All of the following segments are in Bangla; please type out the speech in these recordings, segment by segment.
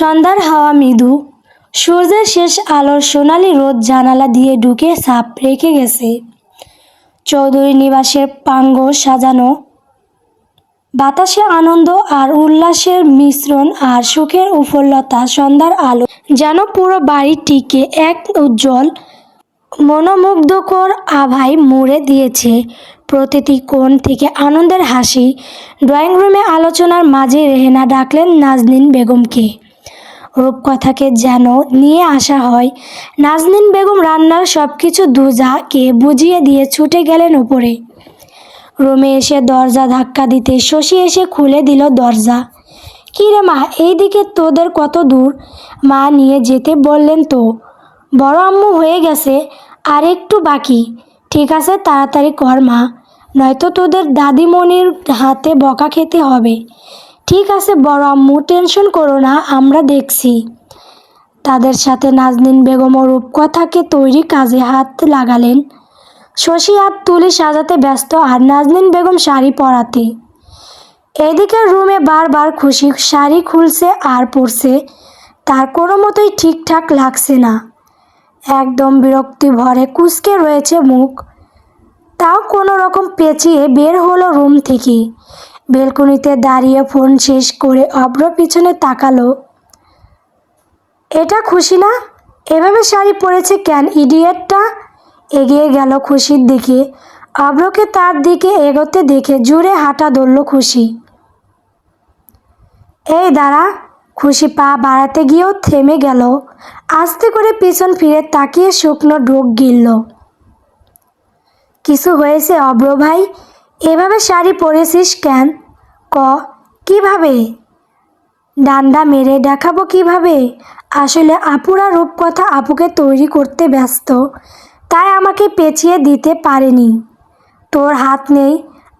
সন্ধ্যার হাওয়া মৃদু। সূর্যের শেষ আলোর সোনালি রোদ জানালা দিয়ে ঢুকে সাপ রেখে গেছে। চৌধুরী নিবাসের পাঙ্গ সাজানো। বাতাসে আনন্দ আর উল্লাসের মিশ্রণ আর সুখের উফলতা সন্ধ্যার আলো। যেন পুরো বাড়িটিকে এক উজ্জ্বল, মনোমুগ্ধকর আভায় মুড়ে দিয়েছে। প্রতিটি কোণ থেকে আনন্দের হাসি। ড্রয়িং রুমে আলোচনার মাঝে রেহেনা ডাকলেন নাজনীন বেগমকে। রূপকথাকে যেন নিয়ে আসা হয়। নাজনীন বেগম রান্নার সব কিছু দুজাকে বুঝিয়ে দিয়ে ছুটে গেলেন উপরে। রুমে এসে দরজা ধাক্কা দিতে শশী এসে খুলে দিল দরজা। কী রে মা এইদিকে তোদের কত দূর? মা নিয়ে যেতে বললেন, তো, বড় আম্মু হয়ে গেছে, আর একটু বাকি। ঠিক আছে, তাড়াতাড়ি কর মা, নয়তো তোদের দাদিমণির হাতে বকা খেতে হবে। ঠিক আছে বড় আম্মু, টেনশন করো না, আমরা দেখছি। তাদের সাথে নাজনীন বেগম ও রূপকথাকে তৈরি কাজে হাত লাগালেন। শশী হাত তুলে সাজাতে ব্যস্ত আর নাজনীন বেগম শাড়ি পরাতে। এদিকে রুমে বারবার খুশি, শাড়ি খুলছে আর পরছে, তার কোনো মতোই ঠিকঠাক লাগছে না। একদম বিরক্তি ভরে কুচকে রয়েছে মুখ। তাও কোনো রকম পেঁচিয়ে বের হলো রুম থেকে। বেলকনিতে দাঁড়িয়ে ফোন শেষ করে অব্র পিছনে তাকালো। এটা খুশি না? এভাবে শাড়ি পরেছে কেন, ইডিয়েটটা? এগিয়ে গেল খুশির দিকে। অব্রকে তার দিকে এগোতে দেখে জুড়ে হাঁটা ধরল খুশি। এই দাঁড়া। খুশি পা বাড়াতে গিয়েও থেমে গেল। আস্তে করে পিছন ফিরে তাকিয়ে শুকনো ঢোক গিলল। কিছু হয়েছে অব্র ভাই? এভাবে শাড়ি পরেছিস কেন? ক, কীভাবে? ডান্ডা মেরে দেখাবো কীভাবে? আসলে আপুরা রূপকথা আপুকে তৈরি করতে ব্যস্ত, তাই আমাকে পেঁচিয়ে দিতে পারেনি। তোর হাত নেই,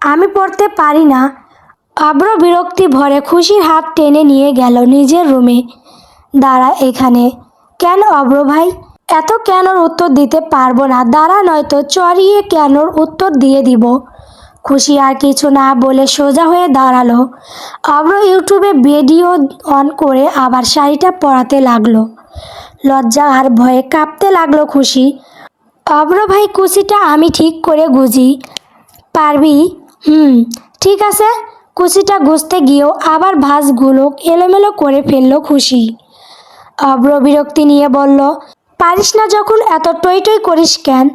আমি পড়তে পারি না। আব্র বিরক্তি ভরে খুশির হাত টেনে নিয়ে গেল নিজের রুমে। দাঁড়া এখানে। কেন অব্র ভাই? এত কেনর উত্তর দিতে পারব না। দাঁড়া নয়তো, চড়িয়ে কেনর উত্তর দিয়ে দিব। খুশি আর কিছু না বলে সোজা হয়ে দাঁড়াল। অব্র ইউটিউবে ভিডিও অন করে আবার শাড়িটা পরাতে লাগল। লজ্জা আর ভয়ে কাঁপতে লাগল খুশি। অব্র ভাই কুচিটা আমি ঠিক করে গুজি। পারবি? হুম, ঠিক আছে। কুচিটা গুজতে গিয়েও আবার ভাঁজগুলো এলোমেলো করে ফেলল খুশি। অব্র বিরক্তি নিয়ে বলল, পারিস না যখন এত টই টই করিস কেন?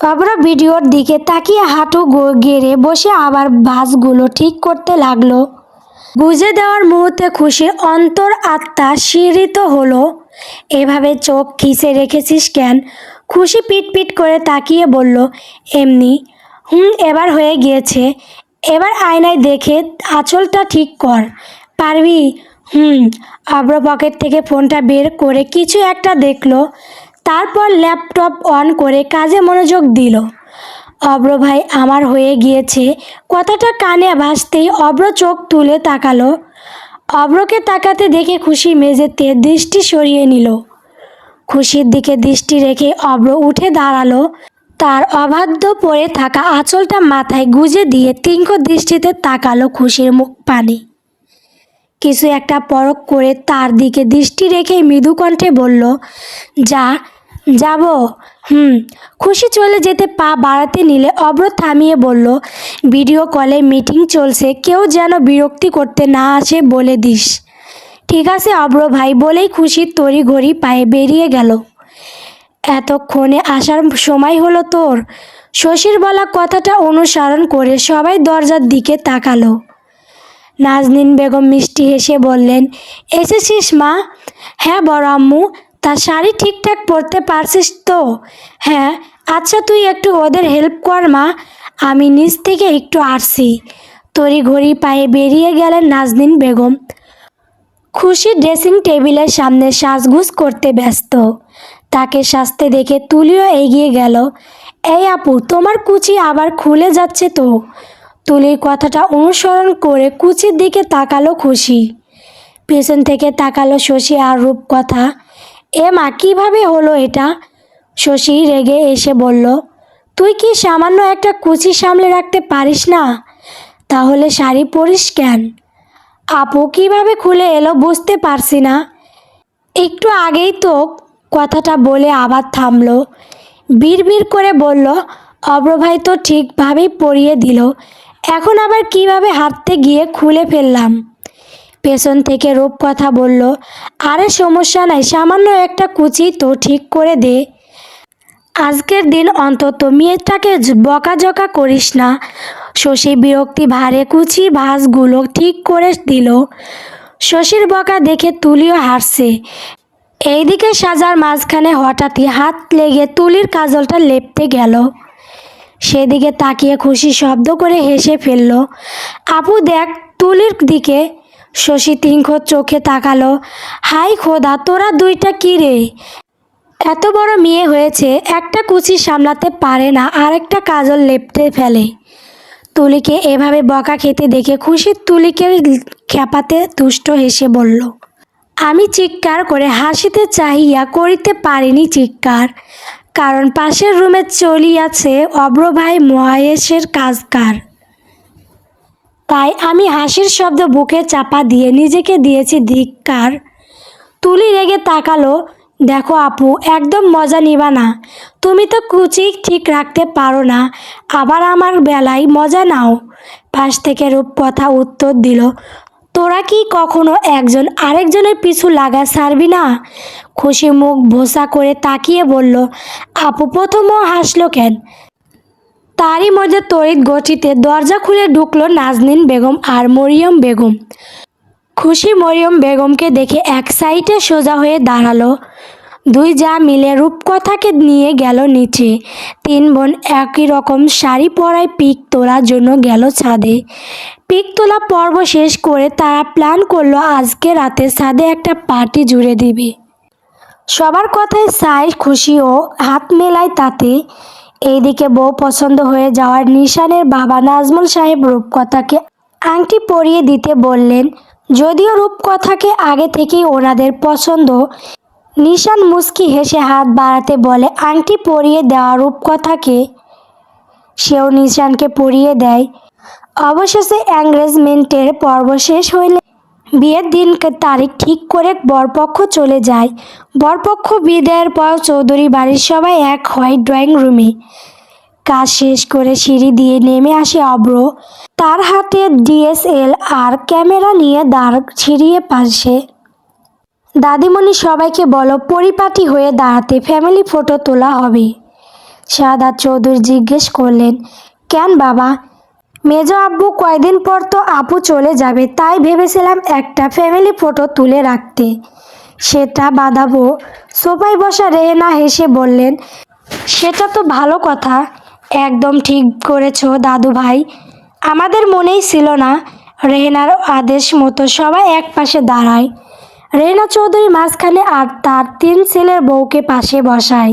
অব্র ভিডিওর দিকে তাকিয়ে হাঁটু গেড়ে বসে আবার ভাঁজগুলো ঠিক করতে লাগল। গুজে দেওয়ার মুহূর্তে খুশির অন্তর আত্মা শিহরিত হলো। এভাবে চোখ খিসে রেখেছিস কেন? খুশি পিট পিট করে তাকিয়ে বলল, এমনি। হুম, এবার হয়ে গিয়েছে। এবার আয়নায় দেখে আঁচলটা ঠিক কর। পারবি? হুম। আব্র পকেট থেকে ফোনটা বের করে কিছু একটা দেখল। তারপর ল্যাপটপ অন করে কাজে মনোযোগ দিল। অব্র ভাই আমার হয়ে গিয়েছে। কথাটা কানে ভাসতেই অব্র চোখ তুলে তাকালো। অব্রকে তাকাতে দেখে খুশি মেঝেতে দৃষ্টি সরিয়ে নিল। খুশির দিকে দৃষ্টি রেখে অব্র উঠে দাঁড়াল। তার অবাধ্য পড়ে থাকা আঁচলটা মাথায় গুজে দিয়ে তীক্ষ্ণ দৃষ্টিতে তাকালো খুশির মুখ পানে। কিছু একটা পরক করে তার দিকে দৃষ্টি রেখে মৃদুকণ্ঠে বলল, যা যাব। হুম। খুশি চলে যেতে পা বাড়াতে নিলে অব্র থামিয়ে বলল, ভিডিও কলে মিটিং চলছে, কেউ যেন বিরক্তি করতে না আসে বলে দিস। ঠিক আছে অব্র ভাই, বলেই খুশির তড়ি ঘড়ি পায়ে বেরিয়ে গেল। এতক্ষণে আসার সময় হলো তোর। শশীর বলা কথাটা অনুসরণ করে সবাই দরজার দিকে তাকালো। নাজনীন বেগম মিষ্টি হেসে বললেন, এসেছিস মা? হ্যাঁ বড় আম্মু। তার শাড়ি ঠিকঠাক পরতে পারছিস তো? হ্যাঁ আচ্ছা তুই একটু ওদের হেল্প কর মা। আমি নিচ থেকে একটু আসছি। তড়ি ঘড়ি পায়ে বেরিয়ে গেলেন নাজনীন বেগম। খুশি ড্রেসিং টেবিলের সামনে সাজগুজ করতে ব্যস্ত। তাকে সাজতে দেখে তুলিও এগিয়ে গেল। এই আপু, তোমার কুচি আবার খুলে যাচ্ছে তো? তুলির কথাটা অনুসরণ করে কুচির দিকে তাকালো খুশি। পেছন থেকে তাকালো শশী আর রূপকথা। এ মা, কীভাবে হলো এটা? শশী রেগে এসে বলল, তুই কি সামান্য একটা কুচি সামলে রাখতে পারিস না? তাহলে শাড়ি পরিস কেন? আপু কীভাবে খুলে এলো বুঝতে পারছি না। একটু আগেই তো কথাটা বলে আবার থামলো। বিড়বিড় করে বলল অব্রভাই তো ঠিকভাবেই পরিয়ে দিল। এখন আবার কীভাবে হাঁটতে গিয়ে খুলে ফেললাম? পেছন থেকে রূপ কথা বলল, আরে সমস্যা নাই, সামান্য একটা কুচি তো ঠিক করে দে। আজকের দিন অন্তত মেয়েটাকে বকাঝকা করিস না। শশী বিরক্তি ভারে কুচি ভাঁজগুলো ঠিক করে দিল। শশীর বকা দেখে তুলিও হাসছে এইদিকে সাজার মাঝখানে হঠাৎই হাত লেগে তুলির কাজলটা লেপতে গেল। সেদিকে তাকিয়ে খুশি শব্দ করে হেসে ফেলল, আপু দেখ, তুলির দিকে শশী তিনখ চোখে তাকালো। হাই খোদা, তোরা দুইটা কি রে? এত বড় মেয়ে হয়েছে, একটা কুচি সামলাতে পারে না, আরেকটা কাজল লেপটে ফেলে। তুলিকে এভাবে বকা খেতে দেখে খুশি তুলিকে খেপাতে তুষ্ট হেসে বলল, আমি চিৎকার করে হাসিতে চাহিয়া করিতে পারিনি চিৎকার, কারণ পাশের রুমে চলিয়াছে অব্রভাই মহেশের কাজকার। তাই আমি হাসির শব্দ বুকে চাপা দিয়ে নিজেকে দিয়েছি ধিক্কার। তুলি রেগে তাকালো, দেখো আপু, একদম মজা নিবা না। তুমি তো কুচি ঠিক রাখতে পারো না। আবার আমার বেলায় মজা নাও। পাশ থেকে রূপকথা উত্তর দিল, তোরা কি কখনো একজন আরেকজনের পিছু লাগা ছাড়বি না? খুশি মুখ ভোসা করে তাকিয়ে বলল, আপু, প্রথমও হাসলো কেন? তারই মধ্যে তড়িৎ গতিতে দরজা খুলে ঢুকলো নাজনীন বেগম আর মরিয়ম বেগম। খুশি মরিয়ম বেগমকে দেখে এক সাইডে সোজা হয়ে দাঁড়াল। দুই যা মিলে রূপকথাকে নিয়ে গেল নিচে। তিন বোন একই রকম শাড়ি পরায় পিক তোলার জন্য গেল ছাদে। পিক তোলা পর্ব শেষ করে তারা প্ল্যান করল আজকে রাতে ছাদে একটা পার্টি জুড়ে দিবে। সবার কথায় সাই খুশি ও হাত মেলায় তাতে এইদিকে বউ পছন্দ হয়ে যাওয়ার নিশানের বাবা নাজমুল সাহেব রূপকথাকে আংটি পরিয়ে দিতে বললেন, যদিও রূপকথাকে আগে থেকেই ওনাদের পছন্দ। নিশান মুস্কি হেসে হাত বাড়াতে বলে, আংটি পরিয়ে দেওয়া রূপকথাকে? সেও নিশানকে পরিয়ে দেয়। অবশেষে এঙ্গেজমেন্টের পর্ব শেষ হইলে বিয়ের দিন তারিখ ঠিক করে বরপক্ষ চলে যায়। বরপক্ষ বিদায়ের পর চৌধুরী বাড়ির সবাই এক হয় ড্রয়িং রুমে। কাজ শেষ করে সিঁড়ি দিয়ে নেমে আসে অব্র। তার হাতে ডিএসএল আর ক্যামেরা নিয়ে দাঁড় ছিড়িয়ে পাশে। দাদিমণি সবাইকে বলো, পরিপাটি হয়ে দাঁড়াতে ফ্যামিলি ফটো তোলা হবে। শাহাদাত চৌধুরী জিজ্ঞেস করলেন, কেন বাবা? মেজ আব্বু কয়দিন পর তো আপু চলে যাবে, তাই ভেবেছিলাম একটা ফ্যামিলি ফটো তুলে রাখতে। সেটা বাঁধাবো। সোফায় বসা রেহেনা হেসে বললেন, সেটা তো ভালো কথা। একদম ঠিক করেছ দাদু ভাই। আমাদের মনেই ছিল না, রেহেনার আদেশ মতো সবাই এক পাশে দাঁড়ায়। রেহেনা চৌধুরী মাঝখানে আর তার তিন ছেলের বউকে পাশে বসায়।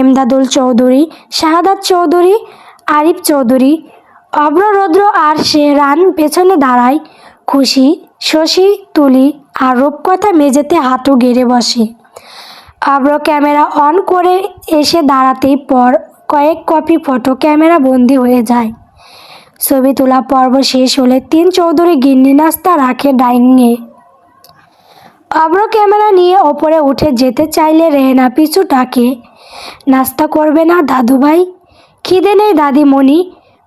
এমদাদুল চৌধুরী, শাহাদাত চৌধুরী, আরিফ চৌধুরী অব্ররৌদ্র আর সে রান পেছনে দাঁড়ায়। খুশি, শশী, তুলি আর রূপকথা মেঝেতে হাঁটু গেড়ে বসে। আব্র ক্যামেরা অন করে এসে দাঁড়াতেই পর কয়েক কপি ফটো ক্যামেরা বন্দি হয়ে যায়। ছবি তোলা পর্ব শেষ হলে তিন চৌধুরী গিন্নি নাস্তা রাখে ডাইনিংয়ে। অব্র ক্যামেরা নিয়ে ওপরে উঠে যেতে চাইলে রেহেনা পিছু ডাকে, নাস্তা করবে না দাদু ভাই খিদে নেই দাদিমণি?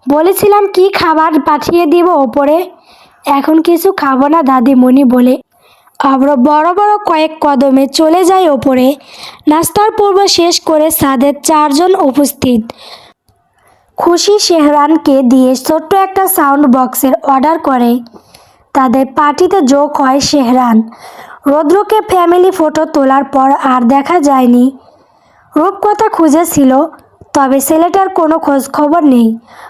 বলেছিলাম, কি খাবার পাঠিয়ে দিব ওপরে? এখন কিছু খাব না দাদিমণি, বলে। অব্র বড় বড় কয়েক কদমে চলে যায় ওপরে। নাস্তার পূর্ব শেষ করে সাদের চারজন উপস্থিত। খুশি শেহরানকে দিয়ে ছোট্ট একটা সাউন্ড বক্সের অর্ডার করে। তাদের পার্টিতে যোগ হয় শেহরান। রৌদ্রকে ফ্যামিলি ফটো তোলার পর আর দেখা যায়নি। রূপকথা খুঁজেছিল তবে ছেলেটার কোনো খোঁজ খবর নেই।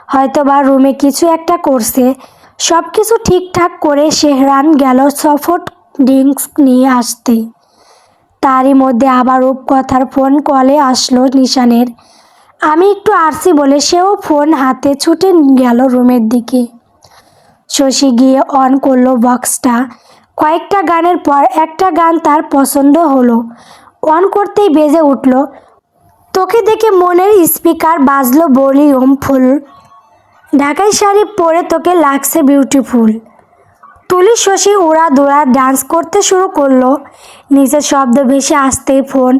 হয়তো বা রুমে কিছু একটা করছে। সব কিছু ঠিকঠাক করে শেহরান গেল সফট ড্রিঙ্কস নিয়ে আসতে। তারই মধ্যে আবার রূপকথার ফোন কলে আসলো নিশানের। আমি একটু আসছি বলে সেও ফোন হাতে ছুটে গেল রুমের দিকে। শশী গিয়ে অন করল বক্সটা। কয়েকটা গানের পর একটা গান তার পছন্দ হলো। অন করতেই বেজে উঠল। তোকে দেখে মনের স্পিকার বাজলো ভলিউম ফুল। ঢাকাই শাড়ি পরে তোকে লাগছে বিউটিফুল তুলি শশী উড়া দৌড়া ডান্স করতে শুরু করল। নিজের শব্দ ভেসে আসতেই ফোন।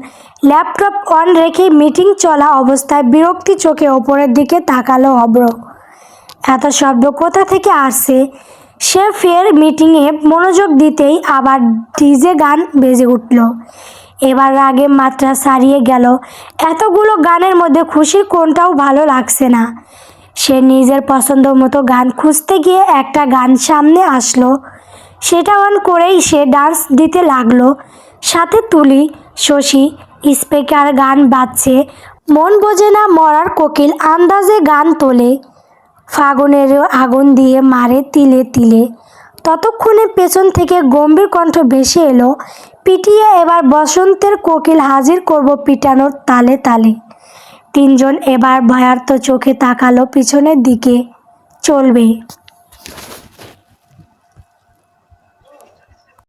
ল্যাপটপ অন রেখে মিটিং চলা অবস্থায় বিরক্তি চোখে ওপরের দিকে তাকালো অব্র এত শব্দ কোথা থেকে আসছে? সে ফের মিটিংয়ে মনোযোগ দিতেই আবার ডিজে গান বেজে উঠল। এবার রাগে মাত্রা সারিয়ে গেল। এতগুলো গানের মধ্যে খুশির কোনটাও ভালো লাগছে না। সে নিজের পছন্দ মতো গান খুঁজতে গিয়ে একটা গান সামনে আসলো। সেটা অন করেই সে ডান্স দিতে লাগল। সাথে তুলি, শশী, স্পিকার গান বাজছে। মন বোঝে না মরার কোকিল আন্দাজে গান তোলে। ফাগুনের আগুন দিয়ে মারে তিলে তিলে। ততক্ষণে পেছন থেকে গম্ভীর কণ্ঠ ভেসে এলো, পিটিয়ে এবার বসন্তের কোকিল হাজির করব পিটানোর তালে তালে। তিনজন এবার ভয়ার্থ চোখে তাকালো পিছনের দিকে। চলবে।